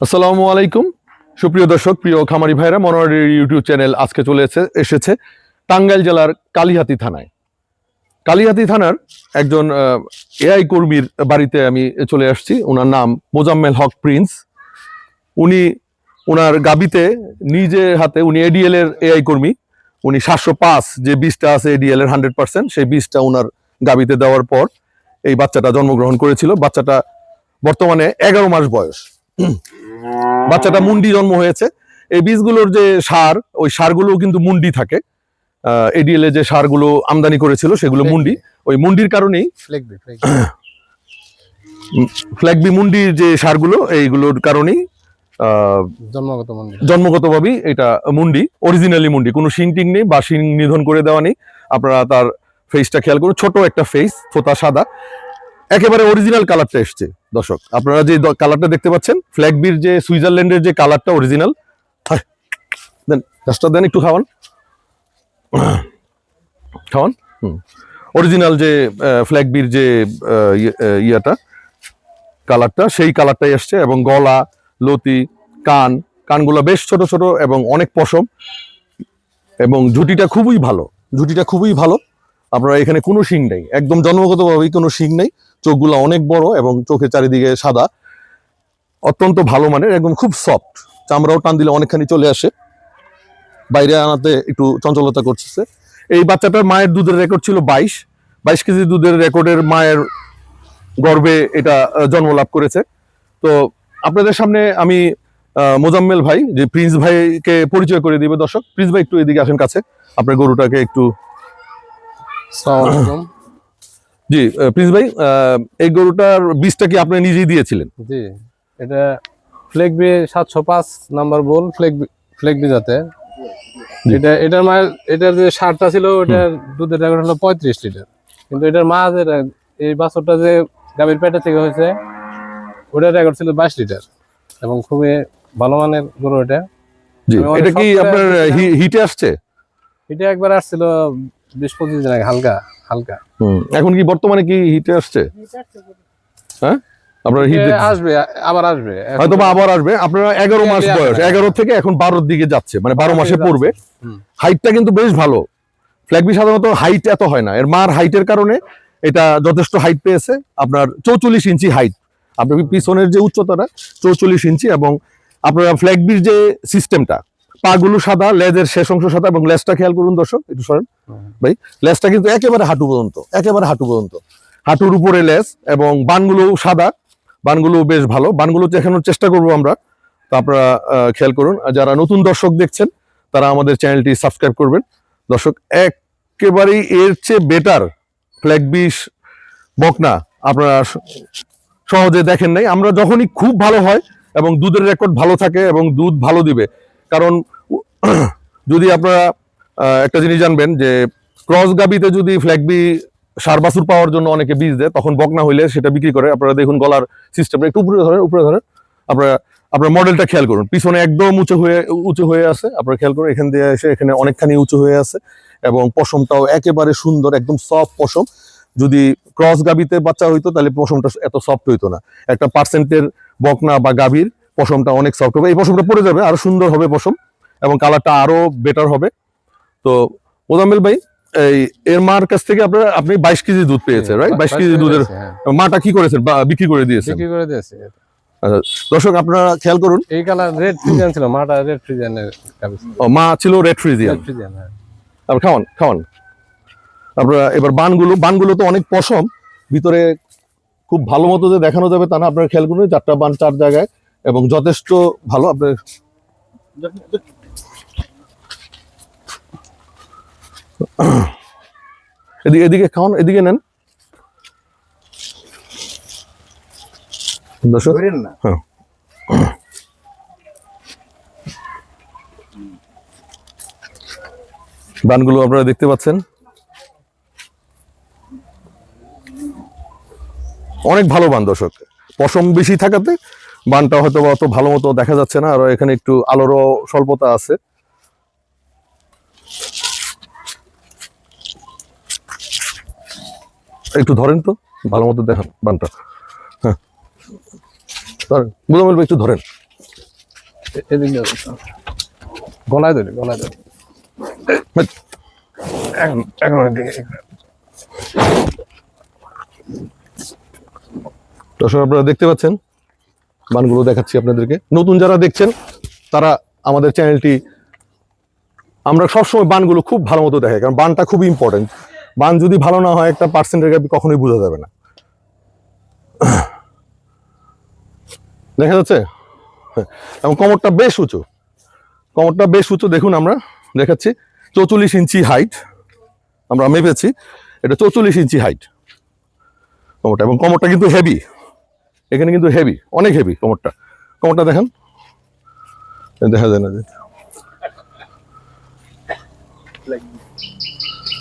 আসসালামু আলাইকুম। সুপ্রিয় দর্শক, প্রিয় খামারি ভাইরা, মনোয়ারের ইউটিউব চ্যানেল আজকে চলে এসে- এসেছে টাঙ্গাইল জেলার কালিহাতি থানায়। কালিহাতি থানার একজন এআই কর্মীর বাড়িতে আমি চলে আসছি। ওনার নাম মোজাম্মেল হক প্রিন্স। উনি ওনার গাবিতে নিজে হাতে, উনি এডিএল এর এআই কর্মী। উনি সাতশো পাঁচ যে বীজটা আছে এডিএল এর হান্ড্রেড পার্সেন্ট সেই বীজটা ওনার গাবিতে দেওয়ার পর এই বাচ্চাটা জন্মগ্রহণ করেছিল। বাচ্চাটা বর্তমানে এগারো মাস বয়স। বাচ্চাটা মুন্ডি জন্ম হয়েছে। এই বীজগুলোর যে সার ওই সারগুলো কিন্তু মুন্ডি থাকে। এডিএল এ যে সারগুলো আমদানি করেছিল সেগুলো মুন্ডি। ওই মুন্ডির কারণেই ফ্ল্যাগবি মুন্ডির যে সারগুলো এইগুলোর কারণেই জন্মগত জন্মগতভাবেই এটা মুন্ডি অরিজিনালি মুন্ডি। কোনো শিং টিং নেই বা শিং নিধন করে দেওয়া নেই। আপনারা তার ফেসটা খেয়াল করুন ছোট একটা ফেস ফোতা সাদা। একেবারে অরিজিনাল কালারটা এসছে, দর্শক। আপনারা যে কালারটা দেখতে পাচ্ছেন ফ্ল্যাগবির যে সুইজারল্যান্ডের যে কালারটা অরিজিনাল দেন দেন, একটু খাওয়ান। খাওয়ান, হুম। অরিজিনাল যে ফ্ল্যাগবির যে ইয়ে- ইয়েটা কালারটা সেই কালারটাই আসছে এবং গলা, লতি, কান, কানগুলো বেশ ছোট ছোট এবং অনেক পশম। এবং ঝুটিটা খুবই ভালো, ঝুটিটা খুবই ভালো। আপনারা এখানে কোনো শিং নেই, একদম জন্মগতভাবেই কোনো শিং নেই। চোখগুলো অনেক বড় এবং চোখের চারিদিকে সাদা। অত্যন্ত ভালো মানের, একদম খুব সফট চামড়াও টান দিলে অনেকখানি চলে আসে। বাইরে আনাতে একটু চঞ্চলতা করছে এই বাচ্চাটার মায়ের দুধের রেকর্ড ছিল বাইশ। বাইশ কেজি দুধের রেকর্ডের মায়ের গর্ভে এটা জন্ম লাভ করেছে। তো আপনাদের সামনে আমি মোজাম্মেল ভাই, যে প্রিন্স ভাইকে পরিচয় করে দিবে দর্শক। প্রিন্স ভাই, একটু এদিকে আসেন কাছে। আপনার গরুটাকে একটু জি প্রিন্স ভাই এই গরুটার বীজটা কি আপনি নিজেই দিয়েছিলেন? জি এটা ফ্লেগবি সাতশো পাঁচ নাম্বার বল ফ্লেগবি ফ্লেগবি জাতে এটা এটার মায়ের এটার যে সারটা ছিল ওটার দুধের রেকর্ড হলো পঁয়ত্রিশ লিটার। কিন্তু এটার মা যে এই বাছরটা যে গাভীর পেটে থেকে হয়েছে ওটার রেকর্ড ছিল বাইশ লিটার। এবং খুবই ভালো মানের গরু এটা। এটা কি আপনার। হিটে আসছে? এটা একবার আসছিল বিশ পঁচিশ দিন আগে হালকা। হালকা। এখন কি বর্তমানে কি হিটে আসছে? হ্যাঁ? আপনার হিট আসবে আবার আসবে। হয়তো বা আবার আসবে। আপনারা এগারো মাস বয়স এগারো থেকে এখন বারোর দিকে যাচ্ছে। মানে বারো মাসে পড়বে। হাইটটা কিন্তু বেশ ভালো। ফ্ল্যাগবি সাধারণত হাইট এত হয় না। এর মার হাইটের কারণে এটা যথেষ্ট হাইট পেয়েছে। আপনার চৌচল্লিশ ইঞ্চি হাইট আপনার পিছনের যে উচ্চতাটা চৌচল্লিশ ইঞ্চি এবং আপনার ফ্ল্যাগবির যে সিস্টেমটা পাগুলো সাদা, লেজের শেষ অংশ সাদা এবং লেজটা খেয়াল করুন দর্শক, একটু সরেন। ভাই, লেজটা কিন্তু একেবারে হাঁটু পর্যন্ত, একেবারে হাঁটু পর্যন্ত। হাঁটুর উপরে লেজ এবং বানগুলো সাদা, বানগুলো বেশ ভালো। বানগুলো দেখানোর চেষ্টা করব আমরা। তো আপনারা খেয়াল করুন যারা নতুন দর্শক দেখছেন, তারা আমাদের চ্যানেলটি সাবস্ক্রাইব করবেন। দর্শক, একেবারেই এর চেয়ে বেটার ফ্ল্যাগ বিশ বকনা আপনারা সহজে দেখেন নাই। আমরা যখনই খুব ভালো হয় এবং দুধের রেকর্ড ভালো থাকে এবং দুধ ভালো দিবে কারণ যদি আপনারা একটা জিনিস জানবেন যে ক্রস গাবিতে যদি ফ্ল্যাগবি সার বাছুর পাওয়ার জন্য অনেকে বীজ দেয়, তখন বকনা হইলে সেটা বিক্রি করে। আপনারা দেখুন গলার সিস্টেমটা একটু উপরে ধরেন উপরে ধরেন। আপনারা, আপনার মডেলটা খেয়াল করুন। পিছনে একদম উঁচু হয়ে উঁচু হয়ে আছে। আপনারা খেয়াল করুন, এখান দিয়ে এসে এখানে অনেকখানি উঁচু হয়ে আছে এবং পশমটাও একেবারে সুন্দর, একদম সফট পশম। যদি ক্রস গাবিতে বাচ্চা হইতো, তাহলে পশমটা এত সফট হইতো না। একটা পার্সেন্টের বকনা বা গাভীর পশমটা অনেক সফট হবে। এই পশমটা পড়ে যাবে আরও সুন্দর হবে পশম এবং কালারটা আরও বেটার হবে। তো মোজাম্মেল ভাই এই এর মার কাছ থেকে আপনার আপনি বাইশ কেজি দুধ পেয়েছেন রাইট বাইশ কেজি দুধের হ্যাঁ। মাটা কি করেছেন? বা বিক্রি করে দিয়েছেন? বিক্রি করে দিয়েছে আচ্ছা, দর্শক আপনারা খেয়াল করুন। এই কালার রেড ফ্রিজিয়ান ছিল মাটা রেড ফ্রিজিয়ানের ও, মা ছিল রেড ফ্রিজিয়ান ফ্রিজিয়ান হ্যাঁ। তারপর খাওয়ান খাওয়ান। আপনারা এবার বানগুলো বানগুলো তো অনেক পশম। ভিতরে খুব ভালো মতো যে দেখানো যাবে তা না আপনারা খেয়াল করুন চারটা বান চার জায়গায় এবং যথেষ্ট ভালো আপনার এদিকে এদিকে খাওয়ান এদিকে নেন। দর্শক হ্যাঁ। বানগুলো আপনারা দেখতে পাচ্ছেন। অনেক ভালো বান দর্শক। পশম বেশি থাকাতে বানটা হয়তো অত ভালো মতো দেখা যাচ্ছে না আর এখানে একটু আলোরও স্বল্পতা আছে। একটু ধরেন তো ভালো মতো দেখান বানটা। হ্যাঁ। ধরেন একটু ধরেন। এদিক। গলায় ধরি গলায় ধরি। এখন দর্শক আপনারা দেখতে পাচ্ছেন বানগুলো দেখাচ্ছি আপনাদেরকে। নতুন যারা দেখছেন, তারা আমাদের চ্যানেলটি, আমরা সবসময় বানগুলো খুব ভালো মতো দেখাই, কারণ বানটা খুব ইম্পর্টেন্ট বান যদি ভালো না হয়, একটা পার্সেন্টের গাবি কখনোই বোঝা যাবে না। দেখা যাচ্ছে? এবং কমরটা বেশ উঁচু। কমরটা বেশ উঁচু, দেখুন আমরা, দেখাচ্ছি। চৌচল্লিশ ইঞ্চি হাইট আমরা মেপেছি। এটা চৌচল্লিশ ইঞ্চি হাইট কমরটা, এবং কমরটা কিন্তু হেভি এখানে কিন্তু হেভি অনেক হেভি কোমরটা। কোমরটা দেখেন। দেখা যায় না যে।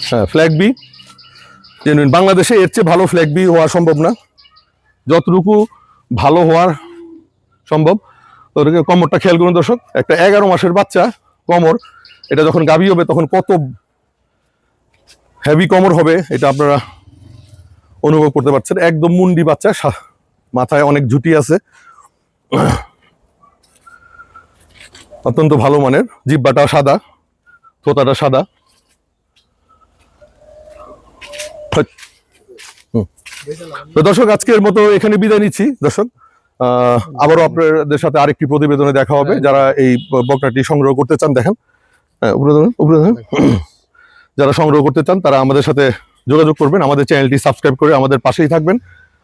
হ্যাঁ ফ্ল্যাগ বি জেনুইন বাংলাদেশে এর চেয়ে ভালো ফ্ল্যাগ বি হওয়া সম্ভব না। যতটুকু ভালো হওয়ার সম্ভব। ওদেরকে কোমরটা খেয়াল করুন দর্শক, একটা এগারো মাসের বাচ্চা কোমর, এটা যখন গাভী হবে তখন কত হেভি কোমর হবে, এটা আপনারা অনুভব করতে পারছেন। একদম মুন্ডি বাচ্চা মাথায় অনেক ঝুটি আছে। অত্যন্ত ভালো মানের। জিব্বাটা সাদা থোতাটা সাদা। হুম। তো দর্শক আজকের মতো এখানে বিদায় নিচ্ছি দর্শক। আহ, আবারও আপনাদের সাথে আরেকটি প্রতিবেদনে দেখা হবে। যারা এই বকনাটি সংগ্রহ করতে চান দেখেন। হ্যাঁ। যারা সংগ্রহ করতে চান তারা আমাদের সাথে যোগাযোগ করবেন। আমাদের চ্যানেলটি সাবস্ক্রাইব করে আমাদের পাশেই থাকবেন।